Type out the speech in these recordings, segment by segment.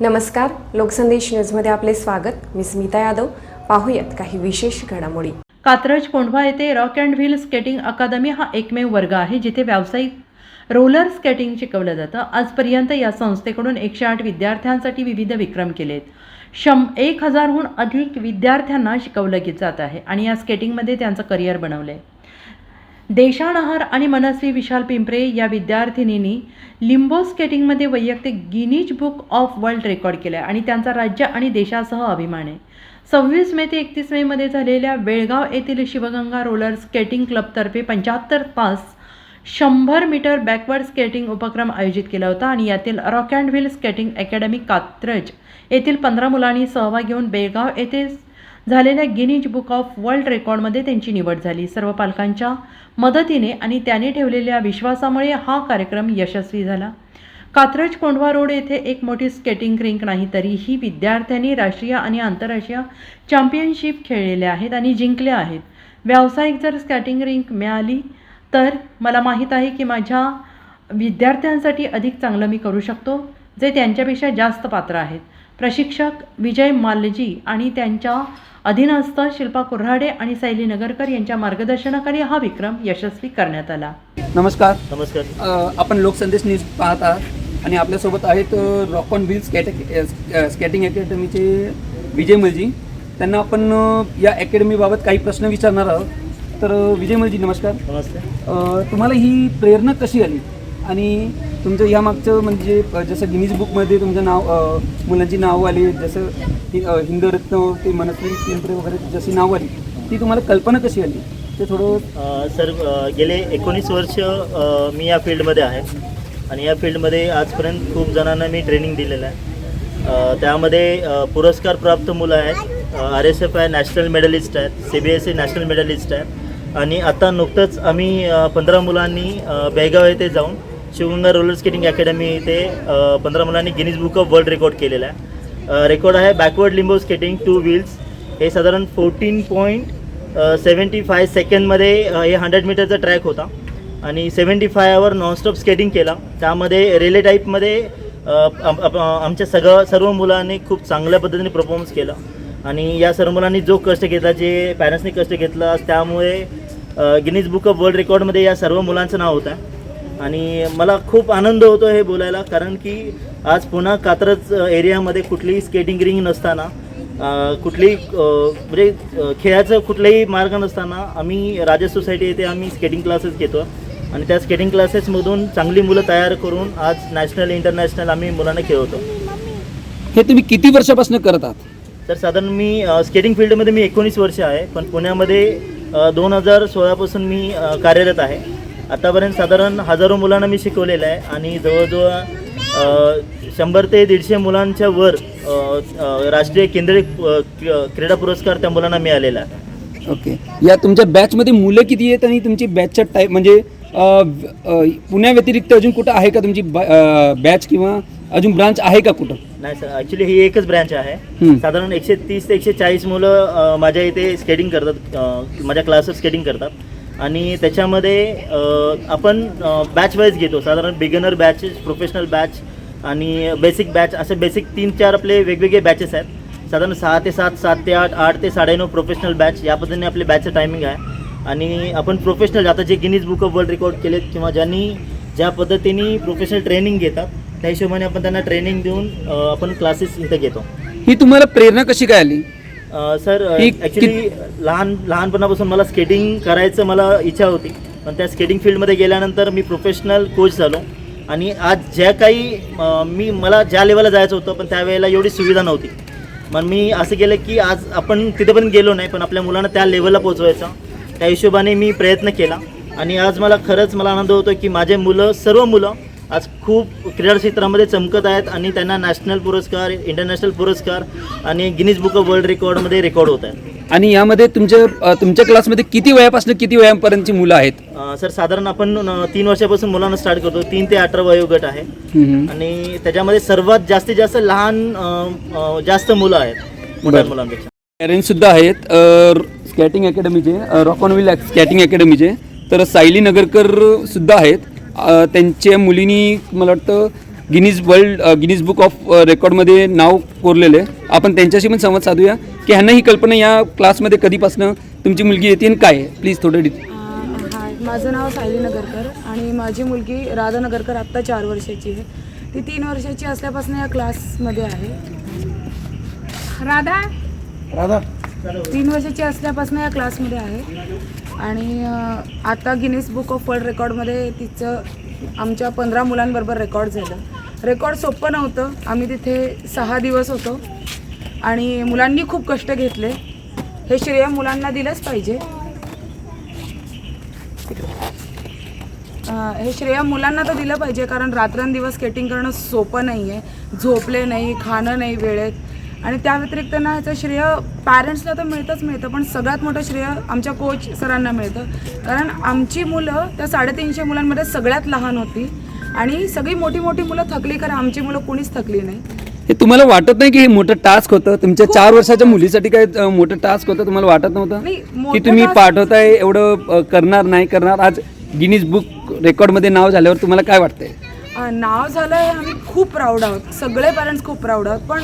नमस्कार लोकसंदेश न्यूजमध्ये आपले स्वागत. मी स्मिता यादव. पाहूयात काही विशेष घडामोडी. कात्रज कोंढवा येथे rock and wheel skating academy हा एकमेव वर्ग आहे जिथे व्यावसायिक रोलर स्केटिंग शिकवलं जातं. आजपर्यंत या संस्थेकडून एकशे आठ विद्यार्थ्यांसाठी विविध विक्रम केलेत. शं एक हजारहून अधिक विद्यार्थ्यांना शिकवलं जात आहे आणि या स्केटिंगमध्ये त्यांचं करिअर बनवलं आहे देशाणहार आणि मनस्वी विशाल पिंपरे या विद्यार्थिनींनी लिंबो स्केटिंगमध्ये वैयक्तिक Guinness book of world record केला आहे आणि त्यांचा राज्य आणि देशासह अभिमान आहे. सव्वीस मे ते एकतीस मेमध्ये झालेल्या बेळगाव येथील शिवगंगा रोलर स्केटिंग क्लबतर्फे पंच्याहत्तर तास शंभर मीटर बॅकवर्ड स्केटिंग उपक्रम आयोजित केला होता आणि यातील rock and wheel skating academy Katraj येथील पंधरा मुलांनी सहभाग घेऊन बेळगाव येथे झालेल्या गिनीज बुक ऑफ वर्ल्ड रेकॉर्डमध्ये त्यांची निवड झाली. सर्व पालकांच्या मदतीने आणि त्याने ठेवलेल्या विश्वासामुळे हा कार्यक्रम यशस्वी झाला. कात्रज कोंढवा रोड येथे एक मोठी स्केटिंग रिंक नाही तरीही विद्यार्थ्यांनी राष्ट्रीय आणि आंतरराष्ट्रीय चॅम्पियनशिप खेळलेल्या आहेत आणि जिंकल्या आहेत. व्यावसायिक जर स्केटिंग रिंक मिळाली तर मला माहीत आहे की माझ्या विद्यार्थ्यांसाठी अधिक चांगलं मी करू शकतो जे त्यांच्यापेक्षा जास्त पात्र आहेत. प्रशिक्षक विजय मालजी आणि त्यांच्या अधीनस्थ शिल्पा कुऱ्हाडे आणि सैली नगरकर यांच्या मार्गदर्शनाखाली हा विक्रम यशस्वी करण्यात आला. नमस्कार. नमस्कार. अ, आपण लोकसंदेश न्यूज पाहत आहात आणि आपल्यासोबत आहेत rock on wheel skate skating अकॅडमीचे Vijay Malji. त्यांना आपण अ, या अकॅडमीबाबत काही प्रश्न विचारणार आहोत. तर अ, विजय मलजी नमस्कार. नमस्ते. अ, तुम्हाला ही प्रेरणा कशी आली? आणि तुमचं या मागचं म्हणजे जसं गिनीज बुकमध्ये तुमचं नाव मुलांची नावं आली जसं हिंदरत्न ते मनस्वी वगैरे जशी नावं आली ती तुम्हाला कल्पना कशी आली? ते थोडं सर गेले एकोणीस वर्ष मी या फील्डमध्ये आहे. आणि या फील्डमध्ये आजपर्यंत खूप जणांना मी ट्रेनिंग दिलेलं आहे. त्यामध्ये पुरस्कार प्राप्त मुलं आहेत. आर एस एफ आहे नॅशनल मेडलिस्ट आहेत C B S C national medallist आहेत. आणि आता नुकतंच आम्ही पंधरा मुलांनी बेळगाव येथे जाऊन शिवगंगा रोलर स्केटिंग अकॅडमी इथे पंधरा मुलांनी Guinness book of world record केलेला आहे. रेकॉर्ड आहे backward limbo skating two wheels. हे साधारण फोर्टीन पॉईंट सेवन्टी फाय सेकंडमध्ये हे हंड्रेड मीटरचा ट्रॅक होता. आणि सेवन्टी फायवर नॉनस्टॉप स्केटिंग केला. त्यामध्ये रेले टाईपमध्ये आमच्या सगळं सर्व मुलांनी खूप चांगल्या पद्धतीने परफॉर्मन्स केला. आणि या सर्व मुलांनी जो कष्ट घेतला जे पॅरेंट्सनी कष्ट घेतला त्यामुळे गिनीज बुक ऑफ वर्ल्ड रेकॉर्डमध्ये या सर्व मुलांचं नाव होतं. आणि मला खूप आनंद होतो हे बोलायला कारण की आज पुन्हा कात्रज एरियामध्ये कुठलीही स्केटिंग रिंग नसताना कुठलीही म्हणजे खेळाचं कुठलाही मार्ग नसताना आम्ही राजा सोसायटी येथे आम्ही स्केटिंग क्लासेस घेतो. आणि त्या स्केटिंग क्लासेसमधून चांगली मुलं तयार करून आज नॅशनल इंटरनॅशनल आम्ही मुलांना खेळवतो. हे तुम्ही किती वर्षापासून करत आहात? तर साधारण मी स्केटिंग फील्डमध्ये मी एकोणीस वर्ष आहे पण पुण्यामध्ये दोन हजार सोळापासून मी कार्यरत आहे. आतापर्यंत साधारण हजारो मुलांना मी शिकवलेलं आहे आणि जवळजवळ शंभर ते दीडशे मुलांच्या वर राष्ट्रीय केंद्रीय क्रीडा पुरस्कार त्या मुलांना मिळालेला आहे. ओके. या तुमच्या बॅचमध्ये मुलं किती आहेत आणि तुमची बॅचच्या टाईप म्हणजे अ, व- अ, पुण्या व्यतिरिक्त अजून कुठं आहे का तुमची बॅच किंवा अजून ब्रांच आहे का कुठं? नाही सर ॲक्च्युली ही एकच ब्रँच आहे. साधारण एकशे तीस ते एकशे चाळीस मुलं माझ्या इथे स्केटिंग करतात माझ्या क्लासेस स्केटिंग करतात. आणि त्याच्यामध्ये आपण बॅच वाईज घेतो. साधारण बिगनर बॅचेस प्रोफेशनल बॅच आणि बेसिक बॅच असे बेसिक तीन चार आपले वेगवेगळे बॅचेस आहेत. साधारण सहा ते सात सात ते आठ आठ ते साडेनऊ प्रोफेशनल बॅच या पद्धतीने आपले बॅचचं टायमिंग आहे. आणि आपण प्रोफेशनल आता जे Guinness book of world record केलेत किंवा ज्यांनी ज्या पद्धतीने प्रोफेशनल ट्रेनिंग घेतात त्या हिशोबाने आपण त्यांना ट्रेनिंग देऊन आपण क्लासेस इथे घेतो. ही तुम्हाला प्रेरणा कशी काय आली? सर ॲक्च्युली लहान लहानपणापासून मला स्केटिंग करायचं मला इच्छा होती. पण त्या स्केटिंग फील्डमध्ये गेल्यानंतर मी प्रोफेशनल कोच झालो. आणि आज ज्या काही मी मला ज्या लेवलला जायचं होतं पण त्यावेळेला एवढी सुविधा नव्हती. मग मी असं केलं की आज आपण तिथे पण गेलो नाही पण आपल्या मुलांना त्या लेवलला पोहोचवायचं. त्या हिशोबाने मी प्रयत्न केला. आणि आज मला खरंच मला आनंद होतो की माझे मुलं सर्व मुलं आज खूप क्रीडा क्षेत्रामध्ये चमकत आहेत आणि त्यांना नॅशनल पुरस्कार इंटरनॅशनल पुरस्कार आणि गिनीज बुक ऑफ वर्ल्ड रेकॉर्डमध्ये रेकॉर्ड होत आहेत. आणि यामध्ये तुमच्या तुमच्या क्लासमध्ये किती वयापासून किती वयापर्यंतची मुलं आहेत? अ, सर साधारण आपण अ, तीन वर्षापासून मुलांना स्टार्ट करतो. तीन ते अठरा वयोगट आहे. आणि त्याच्यामध्ये सर्वात जास्तीत जास्त लहान अ, अ, जास्त मुलं आहेत. मोठ्या बरं. मुलांपेक्षा. पॅरेंट्स सुद्धा आहेत स्कॅटिंग अकॅडमीचे रॉकॉनविल स्कॅटिंग अकॅडमीचे तर सायली नगरकर सुद्धा आहेत. त्यांच्या मुलीनी मला वाटतं Guinness world Guinness book of रेकॉर्डमध्ये नाव कोरलेलं आहे. आपण त्यांच्याशी पण संवाद साधूया की ह्यांना ही कल्पना या क्लासमध्ये कधीपासून तुमची मुलगी येते आणि काय आहे? प्लीज थोडं डिटे अं, हाय माझं नाव सायली नगरकर आणि माझी मुलगी राधा नगरकर आत्ता चार वर्षाची आहे. ती तीन वर्षाची असल्यापासून या क्लासमध्ये आहे. राधा? राधा. तीन वर्षाची असल्यापासून या क्लासमध्ये आहे. आणि आता गिनीस बुक ऑफ वर्ल्ड रेकॉर्डमध्ये तिचं आमच्या पंधरा मुलांबरोबर रेकॉर्ड झालं. रेकॉर्ड सोपं नव्हतं. आम्ही तिथे सहा दिवस होतो. आणि मुलांनी खूप कष्ट घेतले. हे श्रेय मुलांना दिलंच पाहिजे. हे श्रेय मुलांना तर दिलं पाहिजे कारण रात्रंदिवस स्केटिंग करणं सोपं नाही आहे झोपले नाही खाणं नाही वेळेत. आणि त्या व्यतिरिक्त ना ह्याचं श्रेय पॅरेंट्सला तर मिळतंच मिळतं पण सगळ्यात मोठं श्रेय आमच्या कोच सरांना मिळतं. कारण आमची मुलं त्या साडेतीनशे मुलांमध्ये सगळ्यात लहान होती. आणि सगळी मोठी मोठी मुलं थकली कारण आमची मुलं कोणीच थकली नाही. हे तुम्हाला वाटत नाही की हे मोठं टास्क होतं? तुमच्या चार वर्षाच्या मुलीसाठी काय अ, मोठं टास्क होतं तुम्हाला वाटत नव्हतं? नाही, की मोठं तुम्ही task- पाठवताय एवढं अ, करणार नाही करणार? आज गिनीज बुक रेकॉर्डमध्ये नाव झाल्यावर तुम्हाला काय वाटतंय? नाव झालं आहे आम्ही खूप प्राऊड आहोत. सगळे पॅरेंट्स खूप प्राऊड आहोत. पण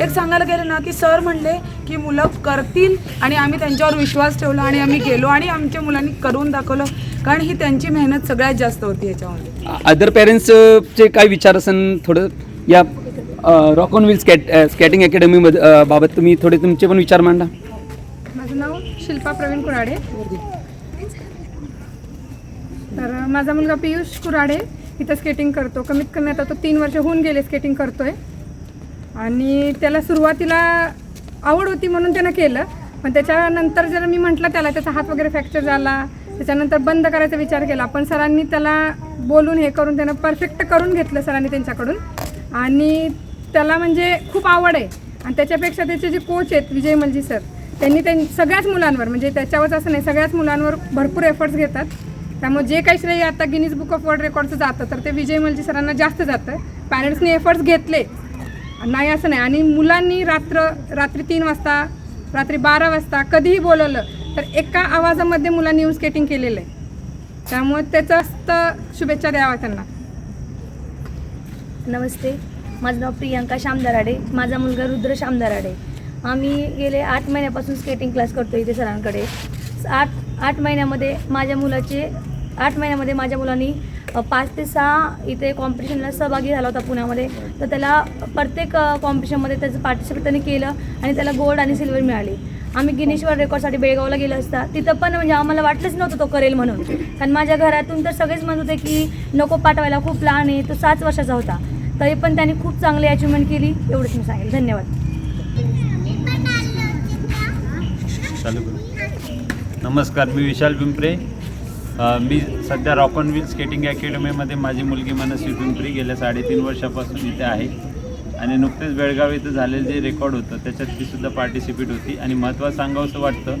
एक सांगायला गेलं ना की सर म्हणले की मुलं करतील आणि आम्ही त्यांच्यावर विश्वास ठेवला आणि आम्ही गेलो आणि आमच्या मुलांनी करून दाखवलं. कारण ही त्यांची मेहनत सगळ्यात जास्त होती याच्यामध्ये. अदर पॅरेंट्सचे काय विचार असेल थोडं? या rock on wheel skate skating अकॅडमीमध्ये अ, बाबत तुम्ही थोडे तुमचे पण विचार मांडा. माझं नाव शिल्पा प्रवीण कुराडे. तर माझा मुलगा पियुष कुराडे. इथं स्केटिंग करतो. कमीत कमी आता तो तीन वर्ष होऊन गेले स्केटिंग करतोय. आणि त्याला सुरुवातीला आवड होती म्हणून त्यानं केलं. पण त्याच्यानंतर जर मी म्हटलं त्याला त्याचा हात वगैरे फ्रॅक्चर झाला त्याच्यानंतर बंद करायचा विचार केला पण सरांनी त्याला बोलून हे करून त्यानं परफेक्ट करून घेतलं सरांनी त्यांच्याकडून. आणि त्याला म्हणजे खूप आवड आहे. आणि त्याच्यापेक्षा त्याचे जे कोच आहेत विजय मलजी सर त्यांनी त्यां सगळ्याच मुलांवर म्हणजे त्याच्यावरच असं नाही सगळ्याच मुलांवर भरपूर एफर्ट्स घेतात. त्यामुळे जे काही श्रेय आता गिनीज बुक ऑफ वर्ल्ड रेकॉर्डचं जातं तर ते विजय मलजी सरांना जास्त जातं. पॅरेंट्सनी एफर्ट्स घेतले. नाही असं नाही. आणि मुलांनी रात्र रात्री तीन वाजता रात्री बारा वाजता कधीही बोलवलं तर एका आवाजामध्ये मुलांनी येऊन स्केटिंग केलेलं आहे. त्यामुळे त्याचं असतं शुभेच्छा द्यावा त्यांना. नमस्ते. माझं नाव प्रियांका श्यामदराडे माझा मुलगा रुद्र श्यामदराडे आम्ही गेले आठ महिन्यापासून स्केटिंग क्लास करतो इथे सरांकडे. आठ आठ महिन्यामध्ये माझ्या मुलाचे आठ महिन्यामध्ये माझ्या मुलांनी पाच ते सहा इथे कॉम्पिटिशनला सहभागी झाला होता पुण्यामध्ये. तर त्याला प्रत्येक कॉम्पिटिशनमध्ये त्याचं पार्टिसिपेट त्यांनी केलं आणि त्याला गोल्ड आणि सिल्वर मिळाली. आम्ही गिनीश्वर रेकॉर्डसाठी बेळगावला गेलो असता. तिथं पण म्हणजे आम्हाला वाटलंच नव्हतं तो करेल म्हणून. कारण माझ्या घरातून तर सगळेच म्हणत होते की नको पाठवायला खूप लहान आहे. तो सात वर्षाचा होता. तरी पण त्यांनी खूप चांगली अचिव्हमेंट केली. एवढंच मी सांगेल. धन्यवाद. नमस्कार मी विशाल पिंपरे. मी सध्या रॉक ऑन व्हील स्केटिंग अकॅडमीमध्ये माझी मुलगी मनस्वी पिंपरी गेल्या साडेतीन वर्षापासून इथे आहे. आणि नुकतेच बेळगाव इथं झालेलं जे रेकॉर्ड होतं त्याच्यात ती सुद्धा पार्टिसिपेट होती. आणि महत्त्वाचं सांगावंसं वाटतं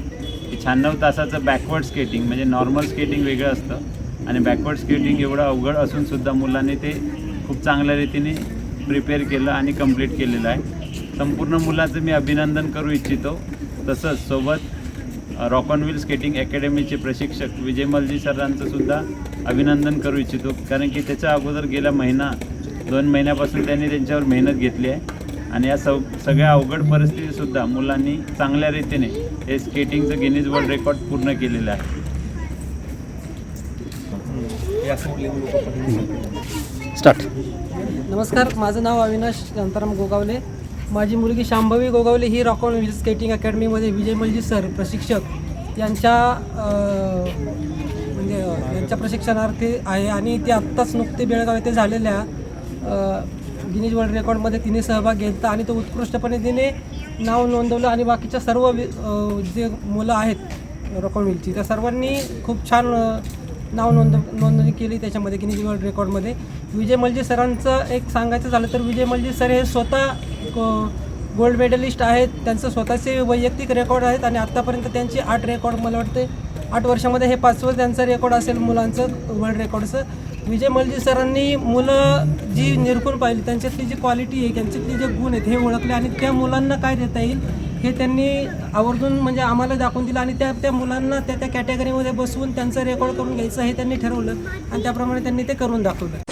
की शहाण्णव तासाचं बॅकवर्ड स्केटिंग म्हणजे नॉर्मल स्केटिंग वेगळं असतं. आणि बॅकवर्ड स्केटिंग एवढं अवघड असूनसुद्धा मुलांनी ते खूप चांगल्या रीतीने प्रिपेअर केलं आणि कंप्लीट केलेलं आहे. संपूर्ण मुलाचं मी अभिनंदन करू इच्छितो. तसंच सोबत रॉक ऑन व्हील स्केटिंग अकॅडमीचे प्रशिक्षक विजय मलजी सरांचं सुद्धा अभिनंदन करू इच्छितो. कारण की त्याच्या अगोदर गेला महिना दोन महिन्यापासून त्यांनी त्यांच्यावर मेहनत घेतली आहे. आणि या सग सगळ्या अवघड परिस्थितीसुद्धा मुलांनी चांगल्या रीतीने हे स्केटिंगचं गिनीज वर्ल्ड रेकॉर्ड पूर्ण केलेलं आहे. स्टार्ट. नमस्कार माझं नाव अविनाश शांताराम गोगावले. माझी मुलगी शांभवी गोगावले ही रॉक ऑन स्केटिंग अकॅडमीमध्ये विजय मलजी सर प्रशिक्षक यांच्या म्हणजे यांच्या प्रशिक्षणार्थी आहे आणि ते आत्ताच नुकते बेळगाव येथे झालेल्या गिनीज वर्ल्ड रेकॉर्डमध्ये तिने सहभाग घेतला आणि तो उत्कृष्टपणे तिने नाव नोंदवलं आणि बाकीच्या सर्व वि- जे मुलं आहेत रॉक ऑन व्हीलची त्या सर्वांनी खूप छान नाव नोंद नोंदणी केली त्याच्यामध्ये गिनीज वर्ल्ड रेकॉर्डमध्ये. विजय मलजी सरांचं एक सांगायचं झालं तर विजय मलजी सर हे स्वतः गोल्ड मेडलिस्ट आहेत. त्यांचं स्वतःचे वैयक्तिक रेकॉर्ड आहेत आणि आत्तापर्यंत त्यांची आठ रेकॉर्ड मला वाटते आठ वर्षामध्ये हे पाचवं त्यांचं रेकॉर्ड असेल मुलांचं वर्ल्ड रेकॉर्डचं विजय मलजी सरांनी मुलं जी निरखून पाहिली त्यांच्यातली जी क्वालिटी आहे त्यांच्यातले जे गुण आहेत हे ओळखले आणि त्या मुलांना काय देता येईल हे त्यांनी आवर्जून म्हणजे आम्हाला दाखवून दिलं आणि त्या त्या मुलांना त्या त्या कॅटेगरीमध्ये बसवून त्यांचं रेकॉर्ड करून घ्यायचं हे त्यांनी ठरवलं आणि त्याप्रमाणे त्यांनी ते करून दाखवलं.